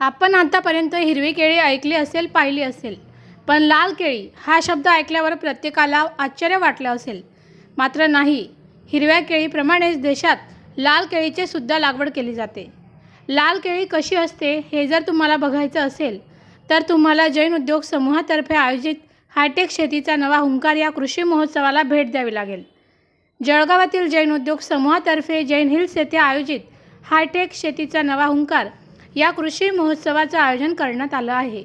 आपण आतापर्यंत हिरवी केळी ऐकली असेल पाहिली असेल. पण लाल केळी हा शब्द ऐकल्यावर प्रत्येकाला आश्चर्य वाटलं असेल. मात्र नाही हिरव्या केळीप्रमाणेच देशात लाल केळीचे सुद्धा लागवड केली जाते. लाल केळी कशी असते हे जर तुम्हाला बघायचं असेल तर तुम्हाला जैन उद्योग समूहातर्फे आयोजित हायटेक शेतीचा नवा हुंकार या कृषी महोत्सवाला भेट द्यावी लागेल. जळगावातील जैन उद्योग समूहातर्फे जैन हिल्स येथे आयोजित हायटेक शेतीचा नवा हुंकार या कृषी महोत्सवाचं आयोजन करण्यात आलं आहे.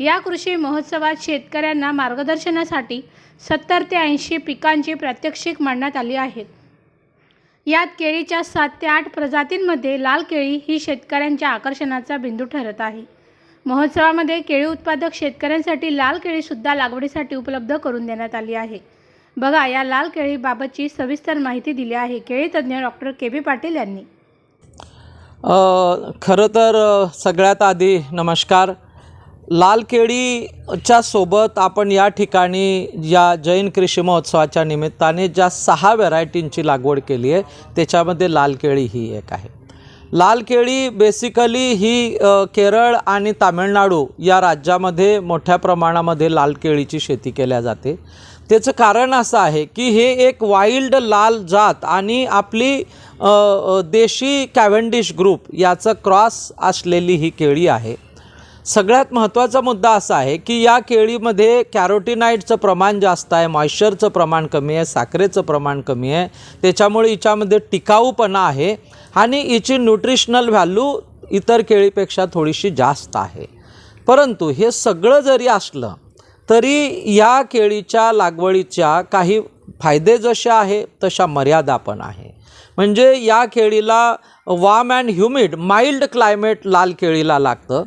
या कृषी महोत्सवात शेतकऱ्यांना मार्गदर्शनासाठी सत्तर ते ऐंशी पिकांची प्रात्यक्षिक मांडण्यात आली आहेत. यात केळीच्या सात ते आठ प्रजातींमध्ये लाल केळी ही शेतकऱ्यांच्या आकर्षणाचा बिंदू ठरत आहे. महोत्सवामध्ये केळी उत्पादक शेतकऱ्यांसाठी लाल केळीसुद्धा लागवडीसाठी उपलब्ध करून देण्यात आली आहे. बघा या लाल केळीबाबतची सविस्तर माहिती दिली आहे. केळी तज्ज्ञ डॉक्टर के बी पाटील यांनी. खरं तर सगळ्यात आधी नमस्कार. लाल केळीच्या सोबत आपण या ठिकाणी या जैन कृषी महोत्सवाच्या निमित्ताने ज्या सहा व्हरायटींची लागवड केली आहे त्याच्यामध्ये लाल केळी ही एक आहे. लाल केळी बेसिकली ही केरळ आणि तामिळनाडू या राज्यामध्ये मोठ्या प्रमाणामध्ये लाल केळीची शेती केल्या जाते. त्याचं कारण असं आहे की हे एक वाईल्ड लाल जात आणि आपली देशी कॅव्हेंडिश ग्रुप याचं क्रॉस असलेली ही केळी आहे. सगळ्यात महत्त्वाचा मुद्दा असा आहे की या केळीमध्ये कॅरोटिनाईडचं प्रमाण जास्त आहे मॉइश्चरचं प्रमाण कमी आहे साखरेचं प्रमाण कमी आहे. त्याच्यामुळे हिच्यामध्ये टिकाऊपणा आहे आणि हिची न्यूट्रिशनल व्हॅल्यू इतर केळीपेक्षा थोडीशी जास्त आहे. परंतु हे सगळं जरी असलं तरी या केळीच्या लागवडीच्या काही फायदे जसे आहे तशा मर्यादा पण आहे. म्हणजे या केळीला वाम अँड ह्युमिड माइल्ड क्लायमेट लाल केळीला लागतं.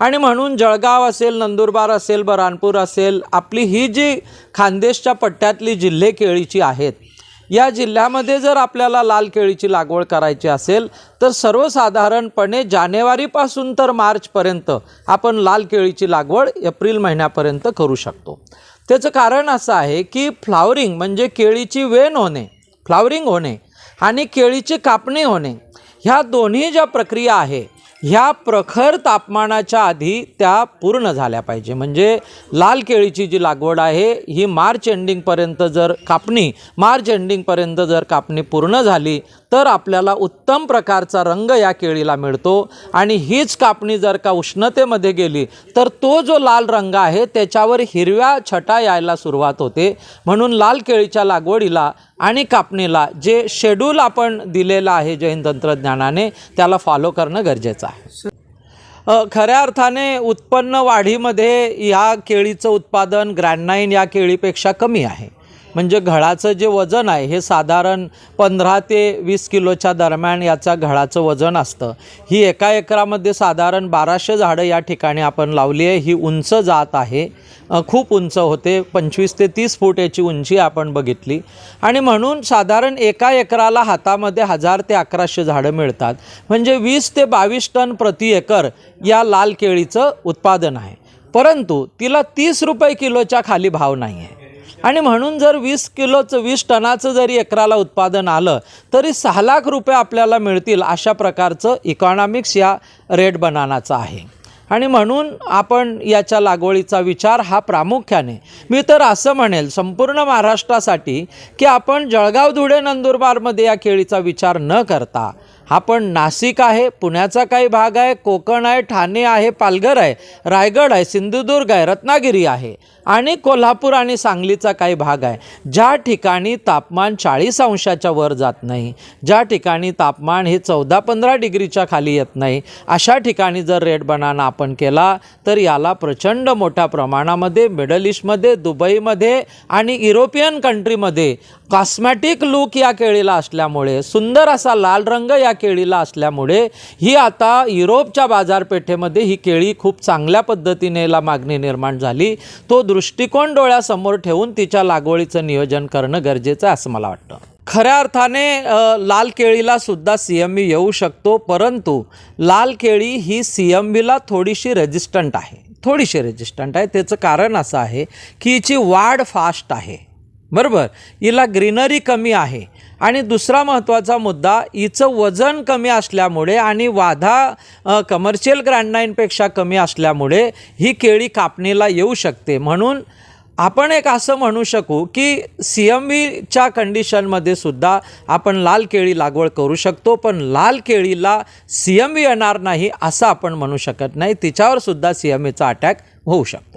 आणि म्हणून जळगाव असेल नंदुरबार असेल बरानपूर असेल आपली ही जी खानदेशच्या पट्ट्यातली जिल्हे केळीची आहेत या जिल्ह्यामध्ये जर आपल्याला लाल केळीची लागवड करायची असेल तर सर्वसाधारणपणे जानेवारीपासून तर मार्चपर्यंत आपण लाल केळीची लागवड एप्रिल महिन्यापर्यंत करू शकतो. त्याचं कारण असं आहे की फ्लावरिंग म्हणजे केळीची वेण होणे फ्लावरिंग होणे आणि केळीची कापणी होणे. ह्या दोन्ही ज्या प्रक्रिया आहे ह्या प्रखर तापमानाच्या आधी त्या पूर्ण झाल्या पाहिजे. म्हणजे लाल केळीची जी लागवड आहे ही मार्च एंडिंगपर्यंत जर कापणी मार्च एंडिंगपर्यंत जर कापणी पूर्ण झाली तर आपल्याला उत्तम प्रकारचा रंग या केळीला मिळतो. आणि हीच कापणी जर का उष्णतेमध्ये गेली तर तो जो लाल रंग आहे त्याच्यावर हिरव्या छटा यायला सुरुवात होते. म्हणून लाल केळीच्या लागवडीला आणि कापणीला जे शेड्यूल आपण दिलेलं आहे जैन तंत्रज्ञानाने त्याला फॉलो करणं गरजेचं आहे. खऱ्या अर्थाने उत्पन्न वाढीमध्ये या केळीचं उत्पादन ग्रँडनाईन या केळीपेक्षा कमी आहे. म्हणजे घडाचं जे वजन आहे हे साधारण पंधरा ते वीस किलोच्या दरम्यान याचा घडाचं वजन असतं. ही एका एकरामध्ये साधारण बाराशे झाडं या ठिकाणी आपण लावली आहे. ही उंच जात आहे. खूप उंच होते. पंचवीस ते तीस फूट याची उंची आपण बघितली. आणि म्हणून साधारण एका एकराला हातामध्ये हजार ते अकराशे झाडं मिळतात. म्हणजे वीस ते बावीस टन प्रति एकर या लाल केळीचं उत्पादन आहे. परंतु तिला तीस रुपये किलोच्या खाली भाव नाही आहे आणि म्हणून जर वीस किलोचं वीस टनाचं जरी एकराला उत्पादन आलं तरी सहा लाख रुपये आपल्याला मिळतील अशा प्रकारचं इकॉनॉमिक्स या रेट बनानाचा आहे. आणि म्हणून आपण याच्या लागवडीचा विचार हा प्रामुख्याने मी तर असं म्हणेल संपूर्ण महाराष्ट्रासाठी की आपण जळगाव धुळे नंदुरबारमध्ये या केळीचा विचार न करता हा पण नाशिक आहे पुण्याचा काही भाग आहे कोकण आहे ठाणे आहे पालघर आहे रायगड आहे सिंधुदुर्ग आहे रत्नागिरी आहे आणि कोल्हापूर आणि सांगलीचा काही भाग आहे. ज्या ठिकाणी तापमान चाळीस अंशाच्या वर जात नाही ज्या ठिकाणी तापमान हे चौदा पंधरा डिग्रीच्या खाली येत नाही अशा ठिकाणी जर रेड बनाना आपण केला तर याला प्रचंड मोठ्या प्रमाणामध्ये मिडल ईस्टमध्ये दुबईमध्ये आणि युरोपियन कंट्रीमध्ये कॉस्मॅटिक लूक या केळीला असल्यामुळे सुंदर असा लाल रंग या केळीला असल्यामुळे ही आता युरोपच्या बाजारपेठेमध्ये ही केळी खूप चांगल्या पद्धतीने याला मागणी निर्माण झाली. तो दृष्टिकोन डोळ्यासमोर ठेवून तिच्या लागवडीचं नियोजन करणं गरजेचं आहे असं मला वाटतं. खऱ्या अर्थाने लाल केळीला सुद्धा सी एम बी येऊ शकतो परंतु लाल केळी ही सी एम बीला थोडीशी रेजिस्टंट आहे. थोडीशी रेजिस्टंट आहे. त्याचं कारण असं आहे की हिची वाढ फास्ट आहे. बरोबर? हिला ग्रीनरी कमी आहे. आणि दुसरा महत्त्वाचा मुद्दा हिचं वजन कमी असल्यामुळे आणि वाधा कमर्शियल ग्रँडनाईनपेक्षा कमी असल्यामुळे ही केळी कापणीला येऊ शकते. म्हणून आपण एक असं म्हणू शकू की सी एम बीच्या कंडिशनमध्ये सुद्धा आपण लाल केळी लागवड करू शकतो पण लाल केळीला सी एम बी येणार नाही असं आपण म्हणू शकत नाही. तिच्यावर सुद्धा सी एम बीचा अटॅक होऊ शकतो.